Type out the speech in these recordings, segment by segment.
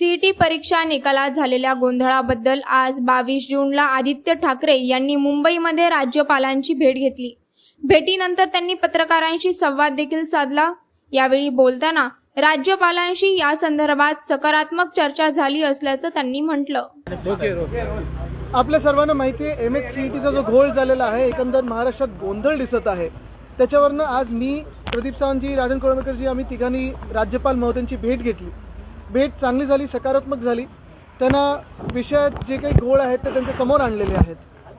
CET परीक्षा निकालात झालेल्या गोंधळाबद्दल आज बावीस जूनला आदित्य ठाकरे यांनी मुंबईमध्ये राज्यपालांची भेट घेतली. भेटीनंतर त्यांनी पत्रकारांशी संवाद देखील साधला. यावेळी बोलताना राज्यपालांशी या संदर्भात सकारात्मक चर्चा झाली असल्याचं त्यांनी म्हटलं. आपल्या सर्वांना माहिती आहे एम एच सी टीचा जो घोळ झालेला आहे एकंदर महाराष्ट्रात गोंधळ दिसत आहे. त्याच्यावरनं आज मी प्रदीप सावंतजी राजन कोळंबकरजी आम्ही तिघांनी राज्यपाल महोदयांची भेट घेतली. भेट चांगली झाली सकारात्मक झाली. त्यांना विषयात जे काही घोळ आहेत ते त्यांच्यासमोर आणलेले आहेत.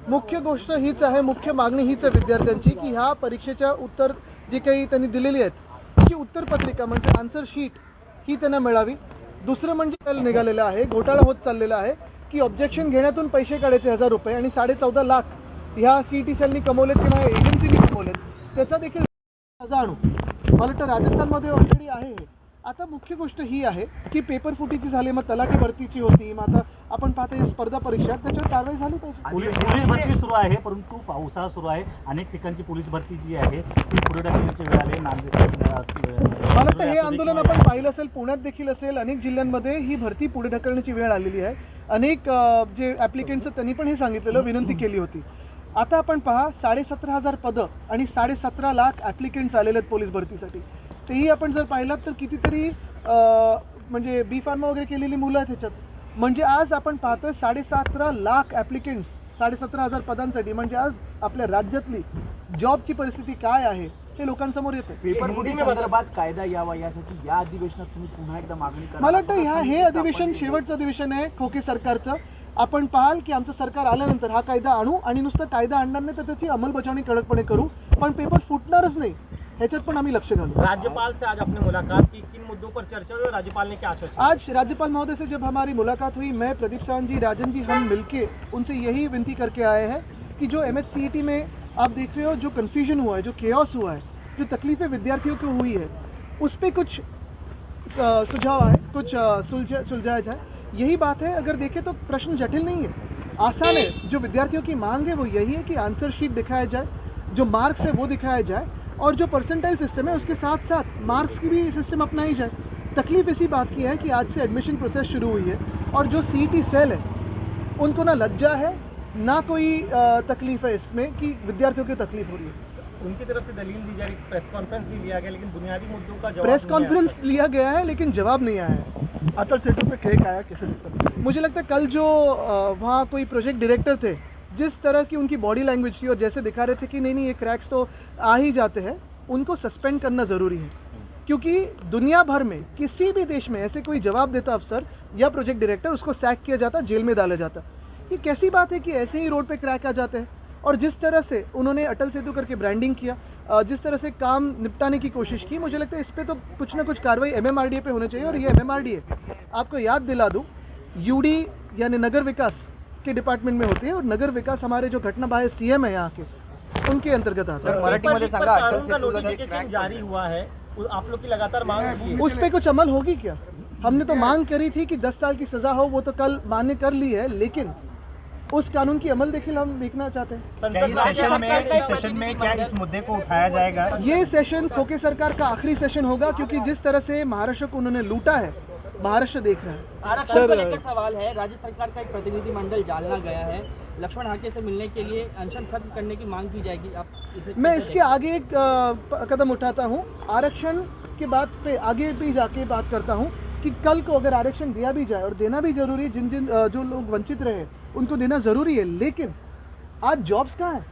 मुख्य गोष्ट हीच आहे मुख्य मागणी हीच आहे विद्यार्थ्यांची की ह्या परीक्षेच्या उत्तर जी काही त्यांनी दिलेली आहेत ती उत्तरपत्रिका म्हणजे आन्सर शीट ही त्यांना मिळावी. दुसरं म्हणजे त्याला निघालेलं आहे घोटाळा होत चाललेला आहे की ऑब्जेक्शन घेण्यातून पैसे काढायचे हजार रुपये आणि साडे चौदा लाख ह्या सी टी सेलनी कमवलेत किंवा एजन्सीनी कमवलेत त्याचा देखील आणू मला वाटतं राजस्थानमध्ये ऑलरेडी आहे. हे. आता मुख्य गोष्ट ही आहे की पेपर फुटीची झाली मग तलाठी भरतीची होती मग आता आपण पाहतो या स्पर्धा परीक्षा त्याच्यावर कारवाई झाली पाहिजे. पोलीस पोलीस भरती सुरू आहे परंतु पावसाळा सुरू आहे. अनेक ठिकाणची पोलीस भरती जी आहे ती पुढे ढकलण्याची वेळ आली. नांदेड मला वाटतं हे आंदोलन आपण पाहिलं असेल पुण्यात देखील असेल अनेक जिल्ह्यांमध्ये ही भरती पुढे ढकलण्याची वेळ आलेली आहे. अनेक जे ॲप्लिकेंटचं त्यांनी पण हे सांगितलेलं विनंती केली होती. आता आपण पहा साडेसतरा हजार पदं आणि साडेसतरा लाख ॲप्लिकेंट्स आलेले आहेत पोलीस भरतीसाठी. तेही आपण जर पाहिलात तर कितीतरी म्हणजे बी फार्मा वगैरे केलेली मुलं आहेत ह्याच्यात. म्हणजे आज आपण पाहतोय साडेसतरा लाख ॲप्लिकेंट्स साडेसतरा हजार पदांसाठी म्हणजे आज आपल्या राज्यातली जॉबची परिस्थिती काय आहे हे लोकांसमोर येते पेपर फुटी संदर्भात कायदा यावा यासाठी या अधिवेशनात तुम्ही पुन्हा एकदा मागणी करा. मला वाटतं ह्या हे अधिवेशन शेवटचं अधिवेशन आहे खोके सरकारचं. आपण पाहाल की आमचं सरकार आल्यानंतर हा कायदा आणू आणि नुसतं कायदा आणणार नाही तर त्याची अंमलबजावणी कडकपणे करू. पण पेपर फुटणारच नाही. ह्याच्यात पण आम्ही लक्ष घालू. राज्यपाल से आज आपने मुलाकात की. किन मुद्दों पर चर्चा हुई और राज्यपाल ने क्या आश्वासन आज राज्यपाल महोदय से जब हमारी मुलाकात हुई मैं प्रदीप सावंत जी राजन जी हम मिलके उनसे यही विनती करके आए हैं कि जो एम में आप देख रहे हो जो कन्फ्यूज़न हुआ है जो केओस हुआ है जो तकलीफें विद्यार्थियों को हुई है उस पर कुछ सुझाव है कुछ सुलझा सुलझाया जाए। यही बात है अगर देखें तो प्रश्न जटिल नहीं है। आसान है जो विद्यार्थियों की मांग है वो यही है कि आंसर शीट दिखाया जाए जो मार्क्स है वो दिखाया जाए और जो परसेंटाइल सिस्टम है उसके साथ साथ मार्क्स की भी सिस्टम अपनाई जाए। तकलीफ़ इसी बात की है कि आज से एडमिशन प्रोसेस शुरू हुई है और जो सीटी सेल है उनको ना लज्जा है ना कोई तकलीफ़ है इसमें कि विद्यार्थियों की तकलीफ़ हो रही है। उनकी तरफ़ से दलील दी जा रही प्रेस कॉन्फ्रेंस भी लिया गया लेकिन बुनियादी मुद्दों का जवाब प्रेस कॉन्फ्रेंस लिया गया है लेकिन जवाब नहीं आया है। अटल सेतु पे केक आया किसी मुझे लगता है कल जो वहाँ कोई प्रोजेक्ट डायरेक्टर थे जिस तरह की उनकी बॉडी लैंग्वेज थी और जैसे दिखा रहे थे कि नहीं नहीं, ये क्रैक्स तो आ ही जाते हैं, उनको सस्पेंड करना ज़रूरी है। क्योंकि दुनिया भर में, किसी भी देश में ऐसे कोई जवाब देता अफसर या प्रोजेक्ट डायरेक्टर उसको सैक किया जाता, जेल में डाला जाता। ये कैसी बात है कि ऐसे ही रोड पे क्रैक आ जाते हैं? और जिस तरह से उन्होंने अटल सेतु करके ब्रांडिंग किया जिस तरह से काम निपटाने की कोशिश की, मुझे लगता है इस पर तो कुछ ना कुछ कार्रवाई एम पे होनी चाहिए। और ये एमएमआरडीए आपको याद दिला दूँ यूडी यानी नगर विकास के डिपार्टमेंट में होती है और नगर विकास हमारे जो घटना बाह्य सीएम है यहाँ के उनके अंतर्गत आता है। सांगा, अटल नोटिफिकेशन जारी हुआ है आप लोग की लगातार मांग उस पर कुछ अमल होगी क्या? हमने तो मांग करी थी कि 10 साल की सजा हो वो तो कल मान्य कर ली है लेकिन उस कानून की अमल देखिए हम देखना चाहते हैं। इस सेशन में इस सेशन में क्या इस मुद्दे को उठाया जाएगा? ये सेशन खोके सरकार का आखिरी सेशन होगा क्योंकि जिस तरह से महाराष्ट्र को उन्होंने लूटा है महाराष्ट्र देख रहा है। आरक्षण को लेकर सवाल है राज्य सरकार का एक प्रतिनिधि मंडल जालना गया है। लक्ष्मण हाके से मिलने के लिए अनशन खत्म करने की मांग की जाएगी आप इसे मैं इसके आगे एक कदम उठाता हूँ। आरक्षण के बाद पे आगे भी जाके बात करता हूँ कि कल को अगर आरक्षण दिया भी जाए और देना भी ज़रूरी है जिन जिन जो लोग वंचित रहे उनको देना ज़रूरी है। लेकिन आज जॉब्स कहाँ है?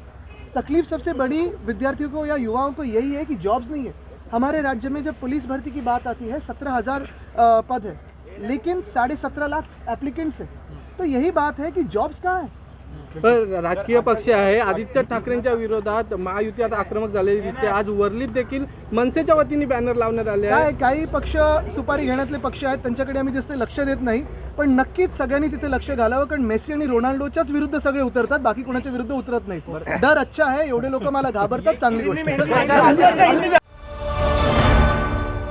तकलीफ़ सबसे बड़ी विद्यार्थियों को या युवाओं को यही है कि जॉब्स नहीं है। हमारे राज्य में जब पुलिस भर्ती की बात आती है सत्रह हज़ार पद है लेकिन साढ़े सत्रह लाख एप्लीकेंट्स है। तो यही बात है कि जॉब्स कहाँ है? तर राजकीय पक्ष आहे आदित्य ठाकरेंच्या विरोधात महायुती आता आक्रमक झालेली दिसते. आज वर्लीत देखील मनसेच्या वतीने बॅनर लावण्यात आले काय आहे काही पक्ष सुपारी घेण्यातले पक्ष आहेत त्यांच्याकडे आम्ही जास्त लक्ष देत नाही. पण नक्कीच सगळ्यांनी तिथे लक्ष घालावं कारण मेसी आणि रोनाल्डोच्याच विरुद्ध सगळे उतरतात बाकी कोणाच्या विरुद्ध उतरत नाहीत डर अच्छा आहे एवढे लोक मला घाबरतात चांगली गोष्ट आहे.